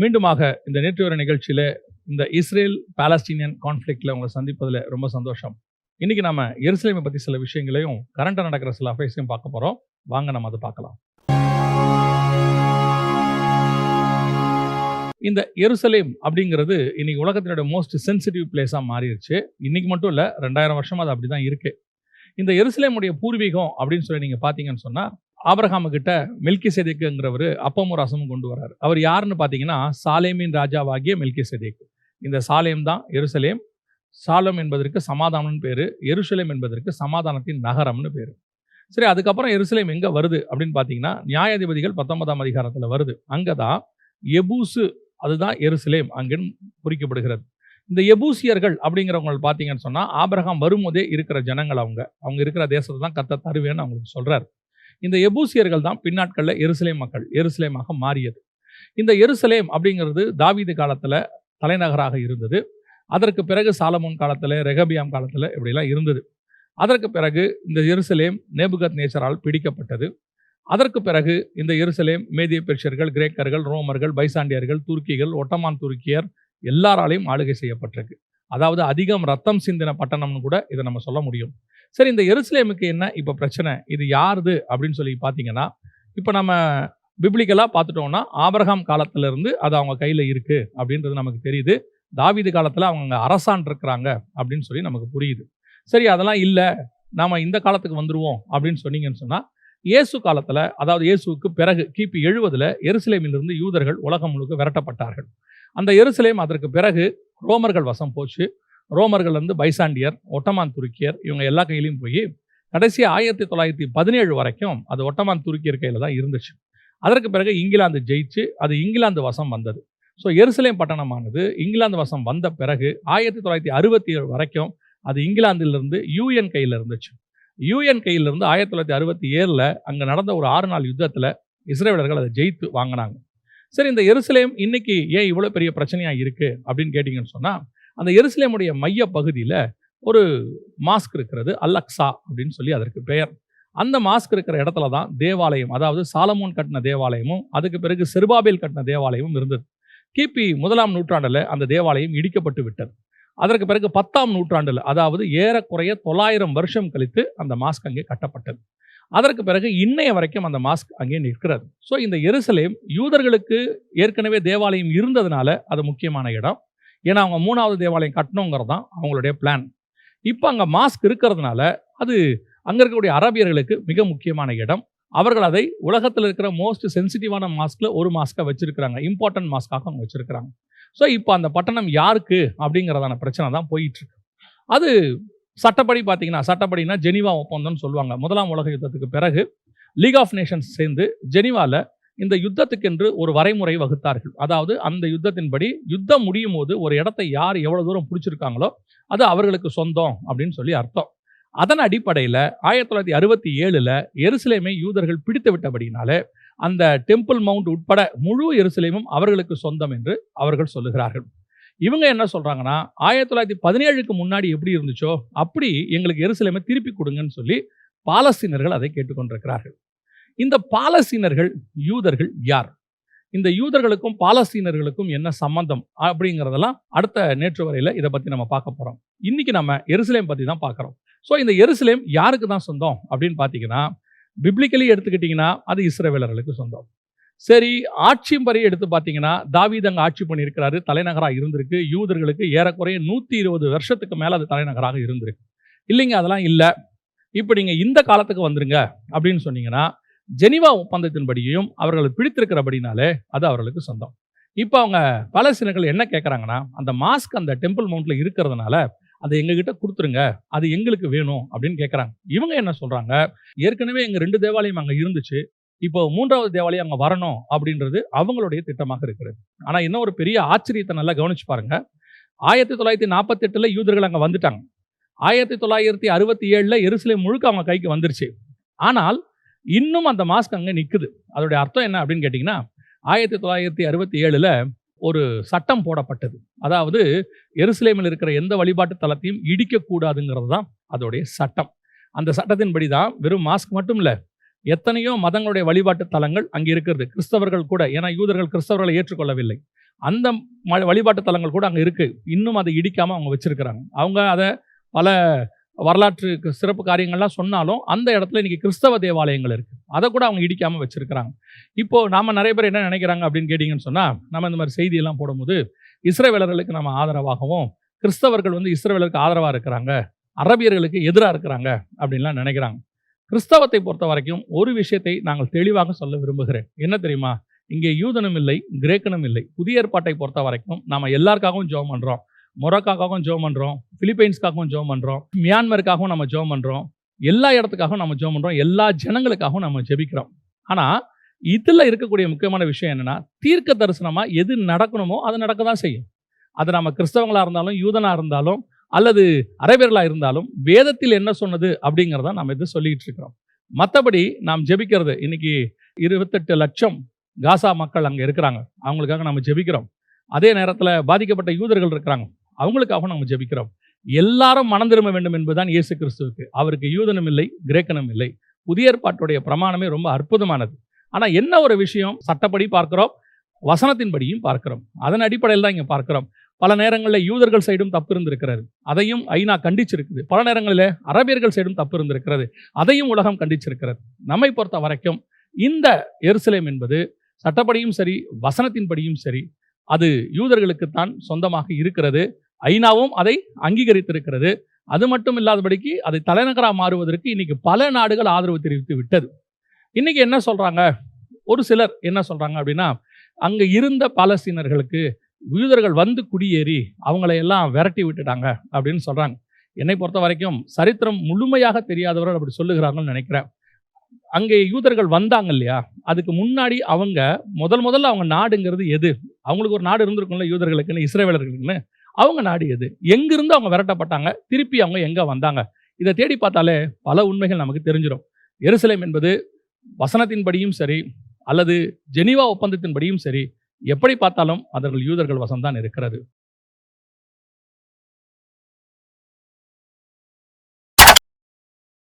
மீண்டுமாக இந்த நேற்று வர நிகழ்ச்சியில் இந்த இஸ்ரேல் பாலஸ்டீனியன் கான்ஃப்ளிக்டில் உங்களை சந்திப்பதில் ரொம்ப சந்தோஷம். இன்னைக்கு நம்ம எருசலேமை பற்றி சில விஷயங்களையும் கரண்டாக நடக்கிற சில அஃபேர்ஸையும் பார்க்க போகிறோம் வாங்க நம்ம அதை பார்க்கலாம். இந்த எருசலேம் அப்படிங்கிறது இன்னைக்கு உலகத்தினுடைய மோஸ்ட் சென்சிட்டிவ் பிளேஸாக மாறிடுச்சு இன்னைக்கு மட்டும் இல்லை ரெண்டாயிரம் வருஷமா அது அப்படி தான் இருக்கு. இந்த எருசலேமுடைய பூர்வீகம் அப்படின்னு சொல்லி நீங்கள் பார்த்தீங்கன்னு சொன்னால் ஆபிரகாமு கிட்ட மெல்கி செதேக்குங்கிறவர் அப்பமும் ரசமும் கொண்டு வராரு அவர் யாருன்னு பார்த்தீங்கன்னா சாலேமின் ராஜாவாகிய மில்கி செதேக்கு இந்த சாலேம் தான் எருசலேம். சாலம் என்பதற்கு சமாதானம்னு பேர். எருசலேம் என்பதற்கு சமாதானத்தின் நகரம்னு பேர். சரி அதுக்கப்புறம் எருசலேம் எங்கே வருது அப்படின்னு பார்த்தீங்கன்னா நியாயாதிபதிகள் பத்தொன்பதாம் அதிகாரத்தில் வருது. அங்கே தான் எபூசு அதுதான் எருசலேம் அங்கேன்னு குறிக்கப்படுகிறது. இந்த எபூசியர்கள் அப்படிங்கிறவங்க பார்த்தீங்கன்னு சொன்னால் ஆபிரகாம் வரும்போதே இருக்கிற ஜனங்கள் அவங்க. அவங்க இருக்கிற தேசத்தை தான் கத்த தருவேன்னு அவங்களுக்கு சொல்கிறார் இந்த எபூசியர்கள் தான் பின்னாட்களில் எருசலேம் மக்கள் எருசலேமாக மாறியது. இந்த எருசலேம் அப்படிங்கிறது தாவீது காலத்தில் தலைநகராக இருந்தது. அதற்கு பிறகு சாலமோன் காலத்தில் ரெகபியாம் காலத்தில் இப்படிலாம் இருந்தது. அதற்கு பிறகு இந்த எருசலேம் நேபுகத் நேச்சரால் பிடிக்கப்பட்டது. அதற்கு பிறகு இந்த எருசலேம் மேதிய பெர்ஷியர்கள் கிரேக்கர்கள் ரோமர்கள் பைசாண்டியர்கள் துருக்கிகள் ஒட்டமான் துருக்கியர் எல்லாராலையும் ஆளுகை செய்யப்பட்டிருக்கு. அதாவது அதிகம் ரத்தம் சிந்தின பட்டணம்னு கூட இதை நம்ம சொல்ல முடியும். சரி இந்த எருசலேமுக்கு என்ன இப்போ பிரச்சனை? இது யாருது? அப்படின்னு சொல்லி பார்த்தீங்கன்னா இப்போ நம்ம பிப்ளிக்கலாக பார்த்துட்டோம்னா ஆபரகாம் காலத்திலிருந்து அது அவங்க கையில் இருக்குது அப்படின்றது நமக்கு தெரியுது. தாவீது காலத்தில் அவங்க அங்கே அரசான் இருக்கிறாங்க அப்படின்னு சொல்லி நமக்கு புரியுது. சரி அதெல்லாம் இல்லை. நாம் இந்த காலத்துக்கு வந்துடுவோம் அப்படின்னு சொன்னீங்கன்னு சொன்னால் இயேசு காலத்தில் அதாவது இயேசுவுக்கு பிறகு கிபி எழுபதில் எருசலேமிலிருந்து யூதர்கள் உலகம் முழுக்க விரட்டப்பட்டார்கள். அந்த எருசலேம் அதற்கு பிறகு ரோமர்கள் வசம் போச்சு. ரோமர்கள் வந்து பைசாண்டியர் ஒட்டமான் துருக்கியர் இவங்க எல்லா கையிலையும் போய் கடைசி ஆயிரத்தி தொள்ளாயிரத்தி பதினேழு வரைக்கும் அது ஒட்டமான் துருக்கியர் கையில் தான் இருந்துச்சு. அதற்கு பிறகு இங்கிலாந்து ஜெயிச்சு அது இங்கிலாந்து வசம் வந்தது. ஸோ எருசலேம் பட்டணமானது இங்கிலாந்து வசம் வந்த பிறகு ஆயிரத்தி தொள்ளாயிரத்தி அறுபத்தி ஏழு வரைக்கும் அது இங்கிலாந்திலிருந்து யூஎன் கையில் இருந்துச்சு. யூஎன் கையிலிருந்து ஆயிரத்தி தொள்ளாயிரத்தி அறுபத்தி ஏழில் அங்கே நடந்த ஒரு ஆறு நாள் யுத்தத்தில் இஸ்ரேலர்கள் அதை ஜெயித்து வாங்கினாங்க. சரி இந்த எருசலேம் இன்னைக்கு ஏன் இவ்வளோ பெரிய பிரச்சனையாக இருக்குது அப்படின்னு கேட்டிங்கன்னு சொன்னால் அந்த எருசலேமுடைய மைய பகுதியில் ஒரு மாஸ்க் இருக்கிறது அல்லக்ஸா அப்படின்னு சொல்லி அதற்கு பெயர். அந்த மாஸ்க் இருக்கிற இடத்துல தான் தேவாலயம் அதாவது சாலமோன் கட்டின தேவாலயமும் அதுக்கு பிறகு செருபாபேல் கட்டின தேவாலயமும் இருந்தது. கிபி முதலாம் நூற்றாண்டில் அந்த தேவாலயம் இடிக்கப்பட்டு விட்டது. அதற்கு பிறகு பத்தாம் நூற்றாண்டில் அதாவது ஏறக்குறைய தொள்ளாயிரம் வருஷம் கழித்து அந்த மாஸ்க் அங்கே கட்டப்பட்டது. அதற்கு பிறகு இன்னைய வரைக்கும் அந்த மாஸ்க் அங்கே நிற்கிறது. ஸோ இந்த எருசலேம் யூதர்களுக்கு ஏற்கனவே தேவாலயம் இருந்ததுனால அது முக்கியமான இடம். ஏன்னா அவங்க மூணாவது தேவாலயம் கட்டணுங்கிறது தான் அவங்களுடைய பிளான் இப்போ அங்கே மாஸ்க் இருக்கிறதுனால அது அங்கே இருக்கக்கூடிய அரபியர்களுக்கு மிக முக்கியமான இடம். அவர்கள் அதை உலகத்தில் இருக்கிற மோஸ்ட் சென்சிட்டிவான மாஸ்கில் ஒரு மாஸ்க்காக வச்சுருக்கிறாங்க. இம்பார்ட்டன்ட் மாஸ்க்காக அவங்க வச்சுருக்கிறாங்க. ஸோ இப்போ அந்த பட்டணம் யாருக்கு அப்படிங்கிறதான பிரச்சனை தான் போயிட்டுருக்கு அது சட்டப்படி பார்த்தீங்கன்னா சட்டப்படினா ஜெனிவா ஒப்பந்தம்னு சொல்லுவாங்க. முதலாம் உலக யுத்தத்துக்கு பிறகு லீக் ஆஃப் நேஷன்ஸ் சேர்ந்து ஜெனிவாவில் இந்த யுத்தத்துக்கென்று ஒரு வரைமுறை வகுத்தார்கள். அதாவது அந்த யுத்தத்தின்படி யுத்தம் முடியும் போது ஒரு இடத்தை யார் எவ்வளோ தூரம் பிடிச்சிருக்காங்களோ அது அவர்களுக்கு சொந்தம் அப்படின்னு சொல்லி அர்த்தம். அதன் அடிப்படையில் ஆயிரத்தி தொள்ளாயிரத்தி அறுபத்தி ஏழில் எருசலேமை யூதர்கள் பிடித்து விட்டபடினாலே அந்த டெம்பிள் மவுண்ட் உட்பட முழு எருசலேமும் அவர்களுக்கு சொந்தம் என்று அவர்கள் சொல்லுகிறார்கள். இவங்க என்ன சொல்றாங்கன்னா ஆயிரத்தி தொள்ளாயிரத்தி பதினேழுக்கு முன்னாடி எப்படி இருந்துச்சோ அப்படி எங்களுக்கு எருசலேமை திருப்பி கொடுங்கன்னு சொல்லி பாலஸ்தீனர்கள் அதை கேட்டுக்கொண்டிருக்கிறார்கள். இந்த பாலஸ்தீனர்கள் யூதர்கள் யார்? இந்த யூதர்களுக்கும் பாலஸ்தீனர்களுக்கும் என்ன சம்பந்தம் அப்படிங்கிறதெல்லாம் அடுத்த நேற்று வரையில் இதை பற்றி நம்ம பார்க்க போகிறோம் இன்னைக்கு நம்ம எருசலேம் பற்றி தான் பார்க்குறோம் ஸோ இந்த எருசலேம் யாருக்கு தான் சொந்தம் அப்படின்னு பார்த்தீங்கன்னா பிப்ளிக்கலி எடுத்துக்கிட்டிங்கன்னா அது இஸ்ரேவேலர்களுக்கு சொந்தம். சரி ஆட்சி முறையை எடுத்து பார்த்தீங்கன்னா தாவீதங்க அங்கே ஆட்சி பண்ணியிருக்கிறாரு தலைநகராக இருந்திருக்கு. யூதர்களுக்கு ஏறக்குறைய நூற்றி இருபது வருஷத்துக்கு மேலே அது தலைநகராக இருந்திருக்கு. இல்லைங்க அதெல்லாம் இல்லை. இப்போ நீங்கள் இந்த காலத்துக்கு வந்துருங்க அப்படின்னு சொன்னீங்கன்னா ஜெனிவா ஒப்பந்தத்தின்படியும் அவர்களை பிடித்திருக்கிறபடினாலே அது அவர்களுக்கு சொந்தம். இப்போ அவங்க பலஸ்தீனர்கள் என்ன கேட்குறாங்கன்னா அந்த மாஸ்க் அந்த டெம்பிள் மவுண்டில் இருக்கிறதுனால அதை எங்ககிட்ட கொடுத்துருங்க அது எங்களுக்கு வேணும் அப்படின்னு கேட்குறாங்க இவங்க என்ன சொல்கிறாங்க ஏற்கனவே எங்கள் ரெண்டு தேவாலயம் அங்கே இருந்துச்சு இப்போ மூன்றாவது தேவாலயம் அங்கே வரணும் அப்படின்றது அவங்களுடைய திட்டமாக இருக்கிறது. ஆனால் இன்னும் ஒரு பெரிய ஆச்சரியத்தை நல்லா கவனிச்சு பாருங்க. ஆயிரத்தி தொள்ளாயிரத்தி நாற்பத்தெட்டில் யூதர்கள் அங்கே வந்துட்டாங்க. ஆயிரத்தி தொள்ளாயிரத்தி அறுபத்தி ஏழில் எருசலேம் முழுக்க அவங்க கைக்கு வந்துருச்சு. ஆனால் இன்னும் அந்த மாஸ்க் அங்கே நிற்குது அதோடைய அர்த்தம் என்ன அப்படின்னு கேட்டிங்கன்னா ஆயிரத்தி தொள்ளாயிரத்தி அறுபத்தி ஏழில் ஒரு சட்டம் போடப்பட்டது. அதாவது எருசலேமில் இருக்கிற எந்த வழிபாட்டு தலத்தையும் இடிக்கக்கூடாதுங்கிறது தான் அதோடைய சட்டம். அந்த சட்டத்தின்படி தான் வெறும் மாஸ்க் மட்டும் இல்லை எத்தனையோ மதங்களுடைய வழிபாட்டு தலங்கள் அங்கே இருக்கிறது. கிறிஸ்தவர்கள் கூட ஏன்னா யூதர்கள் கிறிஸ்தவர்களை ஏற்றுக்கொள்ளவில்லை. அந்த ம- வழிபாட்டு தலங்கள் கூட அங்கே இருக்குது இன்னும் அதை இடிக்காமல் அவங்க வச்சுருக்கிறாங்க. அவங்க அதை பல வரலாற்று சிறப்பு காரியங்கள்லாம் சொன்னாலும் அந்த இடத்துல இன்றைக்கி கிறிஸ்தவ தேவாலயங்கள் இருக்குது அதை கூட அவங்க இடிக்காமல் வச்சுருக்கிறாங்க. இப்போது நாம் நிறைய பேர் என்ன நினைக்கிறாங்க அப்படின்னு கேட்டிங்கன்னு சொன்னால் நம்ம இந்த மாதிரி செய்தியெல்லாம் போடும்போது இஸ்ரேவேலர்களுக்கு நம்ம ஆதரவாகவும் கிறிஸ்தவர்கள் வந்து இஸ்ரேவேலருக்கு ஆதரவாக இருக்கிறாங்க அரபியர்களுக்கு எதிராக இருக்கிறாங்க அப்படின்லாம் நினைக்கிறாங்க. கிறிஸ்தவத்தை பொறுத்த வரைக்கும் ஒரு விஷயத்தை நாங்கள் தெளிவாக சொல்ல விரும்புகிறேன். என்ன தெரியுமா? இங்கே யூதனும் இல்லை கிரேக்கனும் இல்லை. புதிய ஏற்பாட்டை பொறுத்த வரைக்கும் நாம் எல்லாருக்காகவும் ஜோம் பண்ணுறோம் மொரோக்காகவும் ஜோம் பண்ணுறோம் பிலிப்பைன்ஸ்க்காகவும் ஜோம் பண்ணுறோம் மியான்மருக்காகவும் நம்ம ஜோம் பண்ணுறோம் எல்லா இடத்துக்காகவும் நம்ம ஜோம் பண்ணுறோம் எல்லா ஜனங்களுக்காகவும் நம்ம ஜெபிக்கிறோம். ஆனால் இதில் இருக்கக்கூடிய முக்கியமான விஷயம் என்னென்னா தீர்க்க தரிசனமாக எது நடக்கணுமோ அது நடக்க தான் செய்யும். அது நம்ம கிறிஸ்தவங்களாக இருந்தாலும் யூதனாக இருந்தாலும் அல்லது அரபியர்களா இருந்தாலும் வேதத்தில் என்ன சொன்னது அப்படிங்கிறத நாம் இது சொல்லிக்கிட்டு இருக்கிறோம். மற்றபடி நாம் ஜெபிக்கிறது இன்னைக்கு இருபத்தெட்டு லட்சம் காசா மக்கள் அங்கே இருக்கிறாங்க. அவங்களுக்காக நம்ம ஜெபிக்கிறோம். அதே நேரத்தில் பாதிக்கப்பட்ட யூதர்கள் இருக்கிறாங்க. அவங்களுக்காக நம்ம ஜெபிக்கிறோம். எல்லாரும் மனம் திரும்ப வேண்டும் என்பதுதான் இயேசு கிறிஸ்துவுக்கு. அவருக்கு யூதனும் இல்லை கிரேக்கனும் இல்லை. புதிய ஏற்பாட்டுடைய பிரமாணமே ரொம்ப அற்புதமானது. ஆனால் என்ன ஒரு விஷயம்? சட்டப்படி பார்க்கிறோம் வசனத்தின்படியும் பார்க்கிறோம். அதன் அடிப்படையில் தான் இங்கே பார்க்கிறோம். பல நேரங்களில் யூதர்கள் சைடும் தப்பு இருந்திருக்கிறது. அதையும் ஐநா கண்டிச்சிருக்குது. பல நேரங்களில் அரபியர்கள் சைடும் தப்பு இருந்திருக்கிறது. அதையும் உலகம் கண்டிச்சிருக்கிறது. நம்மை பொறுத்த வரைக்கும் இந்த எருசலேம் என்பது சட்டப்படியும் சரி வசனத்தின்படியும் சரி அது யூதர்களுக்குத்தான் சொந்தமாக இருக்கிறது. ஐநாவும் அதை அங்கீகரித்திருக்கிறது. அது மட்டும் இல்லாதபடிக்கு அதை தலைநகராக மாறுவதற்கு இன்னைக்கு பல நாடுகள் ஆதரவு தெரிவித்து விட்டது. இன்னைக்கு என்ன சொல்றாங்க? ஒரு சிலர் என்ன சொல்றாங்க அப்படின்னா அங்கே இருந்த பாலஸ்தீனர்களுக்கு யூதர்கள் வந்து குடியேறி அவங்களை எல்லாம் விரட்டி விட்டுட்டாங்க அப்படின்னு சொல்கிறாங்க என்னை பொறுத்த வரைக்கும் சரித்திரம் முழுமையாக தெரியாதவர்கள் அப்படி சொல்லுகிறாங்கன்னு நினைக்கிறேன். அங்கே யூதர்கள் வந்தாங்க இல்லையா? அதுக்கு முன்னாடி அவங்க முதல் முதல்ல அவங்க நாடுங்கிறது எது? அவங்களுக்கு ஒரு நாடு இருந்திருக்கும்ல யூதர்களுக்குன்னு இஸ்ரேவேலர்களுக்குன்னு. அவங்க நாடு எது? எங்கிருந்து அவங்க விரட்டப்பட்டாங்க? திருப்பி அவங்க எங்கே வந்தாங்க? இதை தேடி பார்த்தாலே பல உண்மைகள் நமக்கு தெரிஞ்சிடும். எருசலேம் என்பது வசனத்தின்படியும் சரி அல்லது ஜெனீவா ஒப்பந்தத்தின்படியும் சரி எப்படி பார்த்தாலும் அவர்கள் யூதர்கள் வசம்தான் இருக்கிறது.